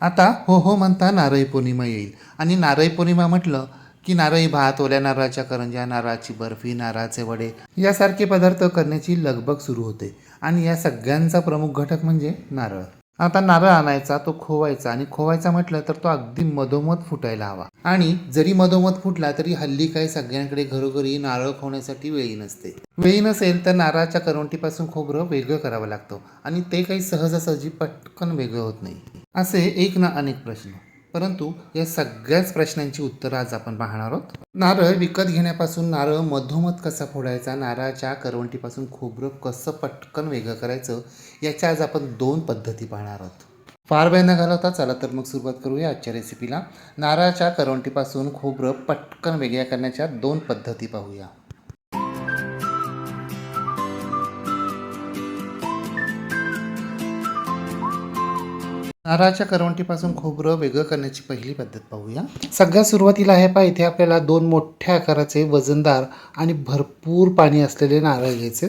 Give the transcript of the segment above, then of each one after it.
आता हो हो म्हणता नारळी पौर्णिमा येईल. आणि नारळी पौर्णिमा म्हटलं की नारळी भात ओल्या नारळाच्या करंज्या नारळाची बर्फी नारळाचे वडे यासारखे पदार्थ करण्याची लगबग सुरू होते. आणि या सगळ्यांचा प्रमुख घटक म्हणजे नारळ. आता नारळ आणायचा तो खोवायचा. आणि खोवायचा म्हटलं तर तो अगदी मधोमध फुटायला हवा. आणि जरी मधोमध फुटला तरी हल्ली काही सगळ्यांकडे घरोघरी नारळ खोवण्यासाठी वेळी नसते. वेळी नसेल तर नारळाच्या करवंटीपासून खोबरं वेगळं करावं लागतं आणि ते काही सहजासहजी पटकन वेगळं होत नाही. असे एक ना अनेक प्रश्न. परंतु या सगळ्याच प्रश्नांची उत्तरं आज आपण पाहणार आहोत. नारळ विकत घेण्यापासून नारळ मधोमध कसा फोडायचा नारळाच्या करवंटीपासून खोबरं कसं पटकन वेगळं करायचं याच्या आज आपण दोन पद्धती पाहणार आहोत. फार वेळ न घालवता चला तर मग सुरुवात करूया आजच्या रेसिपीला नारळाच्या करवंटीपासून खोबरं पटकन वेगळ्या करण्याच्या दोन पद्धती पाहूया. नारळाच्या करवंटीपासून खोबरं वेगळं करण्याची पहिली पद्धत पाहूया. सगळ्यात सुरुवातीला आहे पहा इथे आपल्याला दोन मोठ्या आकाराचे वजनदार आणि भरपूर पाणी असलेले नारळ घ्यायचे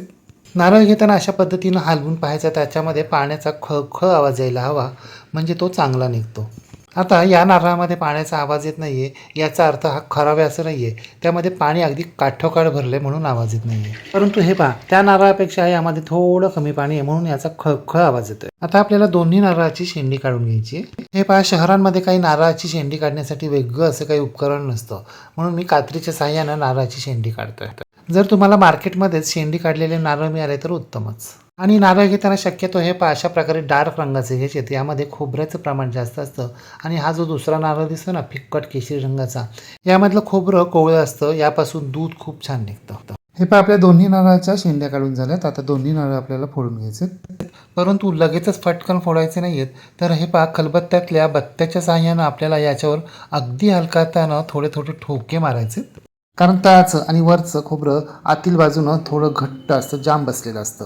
नारळ घेताना अशा पद्धतीनं हलवून पाहायचा त्याच्यामध्ये पाण्याचा खळखळ आवाज यायला हवा म्हणजे तो चांगला निघतो. आता या नारळामध्ये पाण्याचा आवाज येत नाही आहे याचा अर्थ हा खराब आहे असं नाही आहे त्यामध्ये पाणी अगदी काठोकाठ भरले म्हणून आवाज येत नाही आहे परंतु हे पहा त्या नारळापेक्षा यामध्ये थोडं कमी पाणी आहे म्हणून याचा खळखळ आवाज येतोय. आता आपल्याला दोन्ही नारळाची शेंडी काढून घ्यायची हे पहा शहरांमध्ये काही नारळाची शेंडी काढण्यासाठी वेगळं असं काही उपकरण नसतं. म्हणून मी कात्रीच्या साह्यानं नारळाची शेंडी काढतोय. जर तुम्हाला मार्केटमध्येच शेंडी काढलेले नारळ मिळाले तर उत्तमच. आणि नारळ घेताना शक्यतो हे पा अशा प्रकारे डार्क रंगाचे घ्यायचे यामध्ये खोबऱ्याचं प्रमाण जास्त असतं आणि हा जो दुसरा नारळ दिसतो ना फिक्कट केशरी रंगाचा यामधलं खोबरं कोवळं असतं. यापासून दूध खूप छान निघतं. हे पहा आपल्या दोन्ही नारळाच्या शेंड्या काढून झाल्यात. आता दोन्ही नारळ आपल्याला फोडून घ्यायचे परंतु लगेचच फटकन फोडायचे नाही आहेत तर हे पहा खलबत्त्यातल्या बत्त्याच्या साह्यानं आपल्याला याच्यावर अगदी हलकातानं थोडे थोडे ठोके मारायचे कारण तळाचं आणि वरचं खोबरं आतील बाजूनं थोडं घट्ट असतं जाम बसलेलं असतं.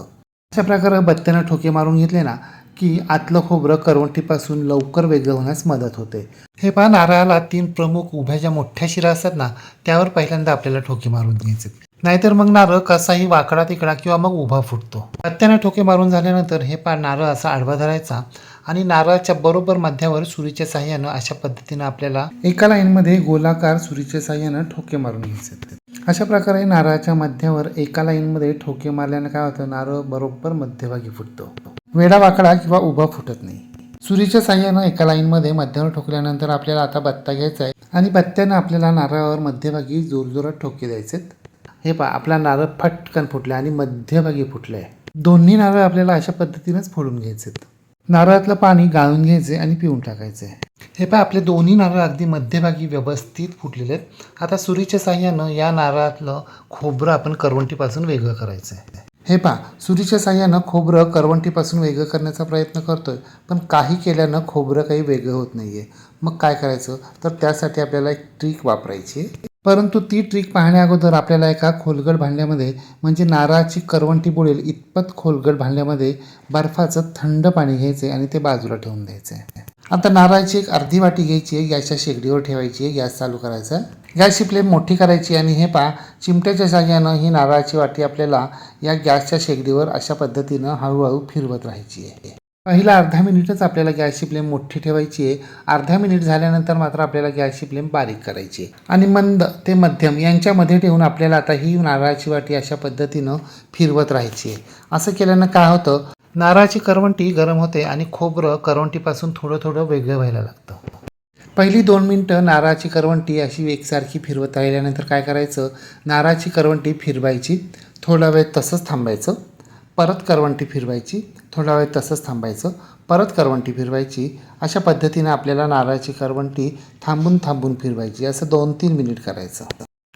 अशा प्रकारे बत्त्यानं ठोके मारून घेतले ना की आतलं खोबरं करवंटीपासून लवकर वेगळं होण्यास मदत होते. हे पहा नारळाला तीन प्रमुख उभ्या ज्या मोठ्या शिरा असतात ना त्यावर पहिल्यांदा आपल्याला ठोके मारून घ्यायचे. नाहीतर मग नारळ कसाही वाकडा तिकडा किंवा मग उभा फुटतो. बत्त्यानं ठोके मारून झाल्यानंतर हे पहा नारळ असा आडवा धरायचा आणि नारळाच्या बरोबर मध्यावर सुरीच्या साह्यानं अशा पद्धतीनं आपल्याला एका लाईनमध्ये गोलाकार सुरीच्या साह्यानं ठोके मारून घ्यायचे अशा प्रकारे नारळाच्या मध्यावर एका लाईनमध्ये ठोके मारल्यानं काय होतं? नारळ बरोबर मध्यभागी फुटतो. वेडा वाकडा किंवा उभा फुटत नाही. सुरीच्या साह्यानं एका लाईनमध्ये मध्यावर ठोकल्यानंतर आपल्याला आता बत्ता घ्यायचा आहे आणि बत्त्यानं आपल्याला नारळावर मध्यभागी जोरजोरात ठोके द्यायचेत. हे पहा आपला नारळ फटकन फुटला आणि मध्यभागी फुटलं आहे दोन्ही नारळ आपल्याला अशा पद्धतीनेच फोडून घ्यायचेत. नारळातलं पाणी गाळून घ्यायचे आणि पिऊन टाकायचे. हे पहा आपले दोन्ही नारळ अगदी मध्यभागी व्यवस्थित फुटलेले आहेत. आता सुरीच्या साह्यानं या नारळातलं खोबरं आपण करवंटीपासून वेगळं करायचं आहे हे पहा सुरीच्या साह्यानं खोबरं करवंटीपासून वेगळं करण्याचा प्रयत्न करतोय पण काही केल्यानं खोबरं काही वेगळं होत नाही आहे मग काय करायचं? तर त्यासाठी आपल्याला एक ट्रिक वापरायची आहे. परंतु ती ट्रिक पाहण्याअगोदर आपल्याला एका खोलगड भांड्यामध्ये म्हणजे नारळाची करवंटी बुडेल इतपत खोलगड भांड्यामध्ये बर्फाचं थंड पाणी घ्यायचे आणि ते बाजूला ठेवून द्यायचे. आता नारळाची एक अर्धी वाटी घ्यायची आहे गॅसच्या शेगडीवर ठेवायची आहे गॅस चालू करायचा. गॅसची फ्लेम मोठी करायची आणि हे पहा चिमट्याच्या साह्यानं ही नारळाची वाटी आपल्याला या गॅसच्या शेगडीवर अशा पद्धतीनं हळूहळू फिरवत राहायची आहे. पहिला अर्धा मिनिटच आपल्याला गॅसची फ्लेम मोठी ठेवायची आहे. अर्धा मिनिट झाल्यानंतर मात्र आपल्याला गॅसची फ्लेम बारीक करायची आहे. आणि मंद ते मध्यम यांच्यामध्ये ठेवून आपल्याला आता ही नारळाची वाटी अशा पद्धतीनं फिरवत राहायची आहे. असं केल्यानं काय होतं? नारळाची करवंटी गरम होते आणि खोबरं करवंटीपासून थोडं थोडं वेगळं व्हायला लागतं. पहिली दोन मिनटं नारळाची करवंटी अशी एकसारखी फिरवत राहिल्यानंतर काय करायचं? नारळाची करवंटी फिरवायची. थोडा वेळ तसंच थांबायचं. परत करवंटी फिरवायची. थोडा वेळ तसंच थांबायचं. परत करवंटी फिरवायची. अशा पद्धतीने आपल्याला नारळाची करवंटी थांबून थांबून फिरवायची. असं दोन तीन मिनिट करायचं.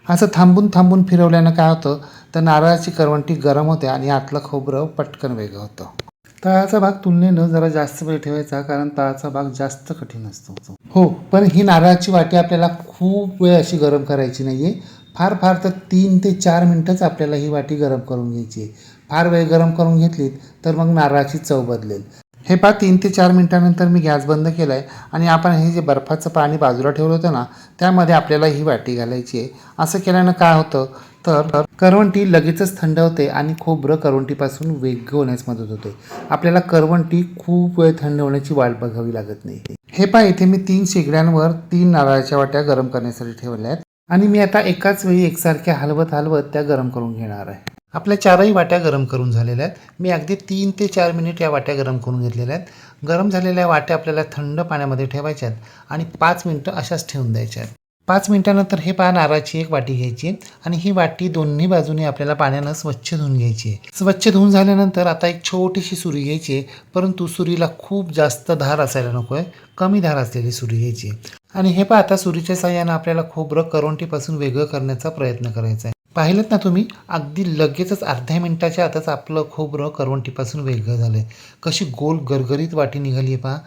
असं थांबून थांबून फिरवल्यानं काय होतं? तर नारळाची करवंटी गरम होते आणि आतलं खोबरं पटकन वेगळं होतं. तळाचा भाग तुलनेनं जरा जास्त वेळ ठेवायचा कारण तळाचा भाग जास्त कठीण असतो. हो पण ही नारळाची वाटी आपल्याला खूप वेळ अशी गरम करायची नाही आहे फार फार तर तीन ते चार मिनटंच आपल्याला ही वाटी गरम करून घ्यायची आहे. फार वेळ गरम करून घेतलीत तर मग नारळाची चव बदलेल. हे पहा तीन ते चार मिनटानंतर मी गॅस बंद केला आहे आणि आपण हे जे बर्फाचं पाणी बाजूला ठेवलं होतं ना त्यामध्ये आपल्याला ही वाटी घालायची आहे. असं केल्यानं काय होतं? तर करवंटी लगेचच थंड होते आणि खोबरं करवंटीपासून वेग होण्यास मदत होते. आपल्याला करवंटी खूप वेळ थंड होण्याची वाट बघावी लागत नाही. हे पहा इथे मी तीन शेगड्यांवर तीन नारळाच्या वाट्या गरम करण्यासाठी ठेवल्या आहेत आणि मी आता एकाच वेळी एकसारख्या हलवत हलवत त्या गरम करून घेणार आहे. आपल्या चारही वाट्या गरम करून झालेल्या आहेत. मी अगदी तीन ते चार मिनिट या वाट्या गरम करून घेतलेल्या आहेत. गरम झालेल्या वाट्या आपल्याला थंड पाण्यामध्ये ठेवायच्या आहेत आणि पाच मिनटं अशाच ठेवून द्यायच्या आहेत. पाच मिनिटानंतर हे पहा नारळाची एक वाटी घ्यायची आहे आणि ही वाटी दोन्ही बाजूने आपल्याला पाण्यानं स्वच्छ धुवून घ्यायची आहे. स्वच्छ धुवून झाल्यानंतर आता एक छोटीशी सुरी घ्यायची आहे परंतु सुरीला खूप जास्त धार असायला नको आहे. कमी धार असलेली सुरी घ्यायची आणि हे पहा आता सुरीच्या साह्यानं आपल्याला खोबरं करोंटीपासून वेगळं करण्याचा प्रयत्न करायचा आहे. पाहिलं ना तुम्ही? अगदी लगेचच अर्ध्या मिनटाच्या आतच आपलं खोबरं करवंटीपासून वेगळं झालं आहे कशी गोल गरगरीत वाटी निघाली आहे पहा.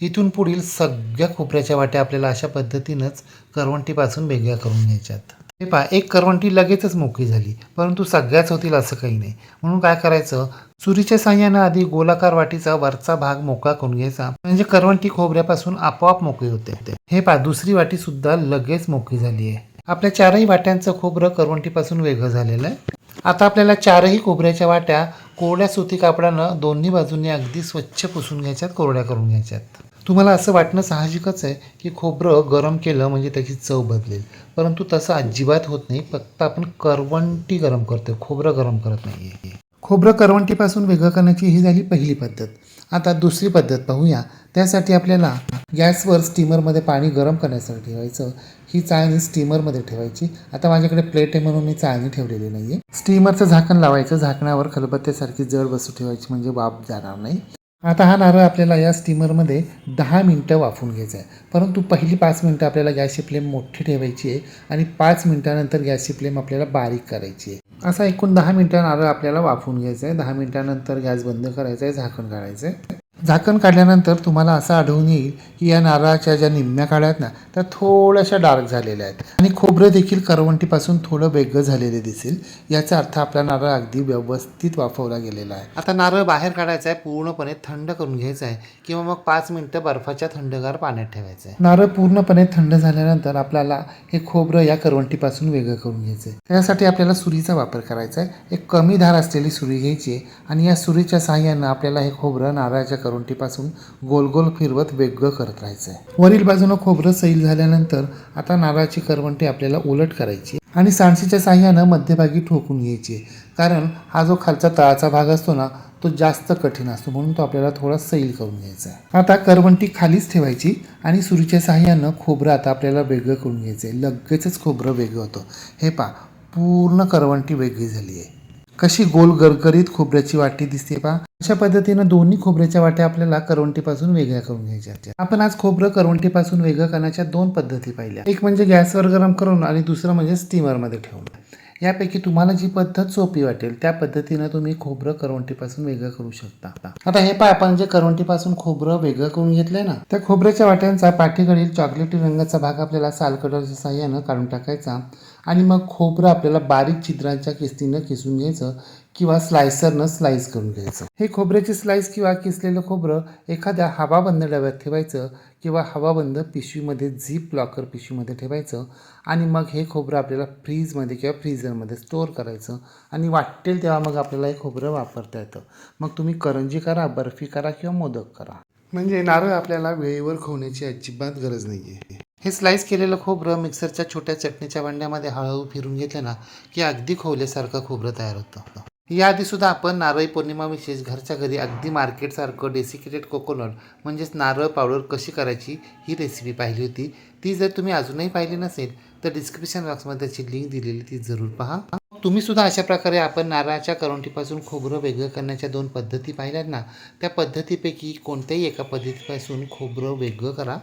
इथून पुढील सगळ्या खोबऱ्याच्या वाट्या आपल्याला अशा पद्धतीनंच करवंटीपासून वेगळ्या करून घ्यायच्यात. हे पहा एक करवंटी लगेचच मोकळी झाली परंतु सगळ्याच होतील असं काही नाही. म्हणून काय करायचं? चुरीच्या साह्यानं आधी गोलाकार वाटीचा वरचा भाग मोकळा करून घ्यायचा. म्हणजे करवंटी खोबऱ्यापासून आपोआप मोकळी होते. हे पहा दुसरी वाटी सुद्धा लगेच मोकळी झाली आहे आपल्या चारही वाट्यांचं खोबरं करवंटीपासून वेगळं झालेलं आहे. आता आपल्याला चारही खोबऱ्याच्या वाट्या कोरड्या सुती कापडानं दोन्ही बाजूंनी अगदी स्वच्छ पुसून घ्यायच्यात कोरड्या करून घ्यायच्यात. तुम्हाला असं वाटणं साहजिकच आहे की खोबरं गरम केलं म्हणजे त्याची चव बदलेल. परंतु तसं अजिबात होत नाही. फक्त आपण करवंटी गरम करतो खोबरं गरम करत नाही आहे खोबरं करवंटीपासून वेगळं करण्याची ही झाली पहिली पद्धत. आता दुसरी पद्धत पाहूया. त्यासाठी आपल्याला गॅसवर स्टीमरमध्ये पाणी गरम करण्यासाठी ठेवायचं. ही चाळणी स्टीमरमध्ये ठेवायची. आता माझ्याकडे प्लेट आहे म्हणून मी चाळणी ठेवलेली नाही आहे स्टीमरचं झाकण लावायचं. झाकणावर खलबत्त्यासारखी जड वस्तू ठेवायची म्हणजे वाफ जाणार नाही. आता हा नारळ आपल्याला या स्टीमरमध्ये दहा मिनटं वाफून घ्यायचा आहे. परंतु पहिली पाच मिनटं आपल्याला गॅसची फ्लेम मोठी ठेवायची आहे आणि पाच मिनटानंतर गॅसची फ्लेम आपल्याला बारीक करायची आहे. असा एकूण दहा मिनटं नारळ आपल्याला वाफवून घ्यायचं आहे दहा मिनटानंतर गॅस बंद करायचा आहे झाकण काढायचं आहे झाकण काढल्यानंतर तुम्हाला असं आढळून येईल की या नारळाच्या ज्या निम्म्या काड्या आहेत ना त्या थोड्याशा डार्क झालेल्या आहेत. आणि खोबरं देखील करवंटीपासून थोडं वेगळं झालेले दिसेल. याचा अर्थ आपला नारळ अगदी व्यवस्थित वाफवला गेलेला आहे. आता नारळ बाहेर काढायचा आहे पूर्णपणे थंड करून घ्यायचा आहे किंवा मग पाच मिनटं बर्फाच्या थंडगार पाण्यात ठेवायचं आहे. नारळ पूर्णपणे थंड झाल्यानंतर आपल्याला हे खोबरं या करवंटीपासून वेगळं करून घ्यायचं आहे. त्यासाठी आपल्याला सुरीचा वापर करायचा आहे. एक कमी धार असलेली सुरी घ्यायची आहे. आणि या सुरीच्या साहाय्यानं आपल्याला हे खोबरं नारळाच्या करवंटीपासून गोल गोल फिरवत वेगळं करत राहायचं आहे वरील बाजूनं खोबरं सैल झाल्यानंतर आता नारळाची करवंटी आपल्याला उलट करायची आणि सांडशीच्या साह्यानं मध्यभागी ठोकून घ्यायची. कारण हा जो खालचा तळाचा भाग असतो ना तो जास्त कठीण असतो. म्हणून तो आपल्याला थोडा सैल करून घ्यायचा आहे. आता करवंटी खालीच ठेवायची आणि सुरीच्या साह्यानं खोबरं आता आपल्याला वेगळं करून घ्यायचं आहे लगेचच खोबरं वेगळं होतं. हे पा पूर्ण करवंटी वेगळी झाली आहे कशी गोल गरगरीत खोबऱ्याची वाटी दिसते पा अशा पद्धतीनं दोन्ही खोबऱ्याच्या वाट्या आपल्याला करवंटीपासून वेगळ्या करून घ्यायच्या आपण आज खोबरं करवंटीपासून वेगळं करण्याच्या दोन पद्धती पाहिल्या. एक म्हणजे गॅसवर गरम करून आणि दुसरं म्हणजे स्टीमरमध्ये ठेवून. यापैकी तुम्हाला जी पद्धत सोपी वाटेल त्या पद्धतीनं तुम्ही खोबरं करवंटीपासून वेगळं करू शकता. आता हे पाय आपण जे करवंटीपासून खोबरं वेगळं करून घेतलंय ना त्या खोबऱ्याच्या वाट्यांचा पाठीकडील चॉकलेटी रंगाचा भाग आपल्याला सालकटरच्या साह्यानं काढून टाकायचा आणि मग खोबरं आपल्याला बारीक छिद्रांच्या किस्तीनं किसून घ्यायचं किंवा स्लायसरनं स्लाईस करून घ्यायचं. हे खोबऱ्याची स्लाईस किंवा किसलेलं खोबरं एखाद्या हवाबंद डब्यात ठेवायचं किंवा हवाबंद पिशवीमध्ये झीप लॉकर पिशवीमध्ये ठेवायचं आणि मग हे खोबरं आपल्याला फ्रीजमध्ये किंवा फ्रीजरमध्ये स्टोअर करायचं आणि वाटेल तेव्हा मग आपल्याला हे खोबरं वापरता येतं. मग तुम्ही करंजी करा बर्फी करा किंवा मोदक करा. म्हणजे नारळ आपल्याला वेळेवर खोवण्याची अजिबात गरज नाही आहे हे स्लाईस केलेलं खोबरं मिक्सरच्या छोट्या चटणीच्या भांड्यामध्ये हळूहळू फिरून घेतलं ना की अगदी खोवल्यासारखं खोबरं तयार होतं. याआधी सुद्धा आपण नारळी पौर्णिमा विशेष घरच्या घरी अगदी मार्केटसारखं डेसिकेटेड कोकोनट म्हणजेच नारळ पावडर कशी करायची ही रेसिपी पाहिली होती. ती जर तुम्ही अजूनही पाहिली नसेल तर डिस्क्रिप्शन बॉक्समध्ये त्याची लिंक दिलेली ती जरूर पहा. तुम्ही सुद्धा अशा प्रकारे आपण नारळाच्या करवंटीपासून खोबरं वेगळं करण्याच्या दोन पद्धती पाहिल्यात ना त्या पद्धतीपैकी कोणत्याही एका पद्धतीपासून खोबरं वेगळं करा.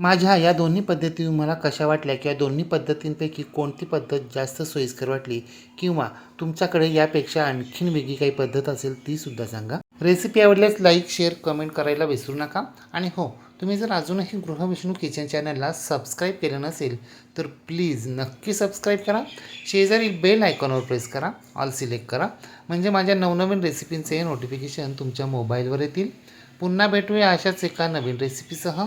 माझ्या या दोन्ही पद्धती तुम्हाला कशा वाटल्या किंवा दोन्ही पद्धतींपैकी कोणती पद्धत जास्त सोयीस्कर वाटली? किंवा तुमच्याकडे यापेक्षा आणखीन वेगळी काही पद्धत असेल ती सुद्धा सांगा. रेसिपी आवडल्यास लाईक शेअर कमेंट करायला विसरू नका. आणि हो तुम्ही जर अजूनही गृहविष्णू किचन चॅनलला सबस्क्राईब केलं नसेल तर प्लीज नक्की सबस्क्राईब करा. शेजारी बेल आयकॉनवर प्रेस करा. ऑल सिलेक्ट करा. म्हणजे माझ्या नवनवीन रेसिपींचे नोटिफिकेशन तुमच्या मोबाईलवर येतील. पुन्हा भेटूया अशाच एका नवीन रेसिपीसह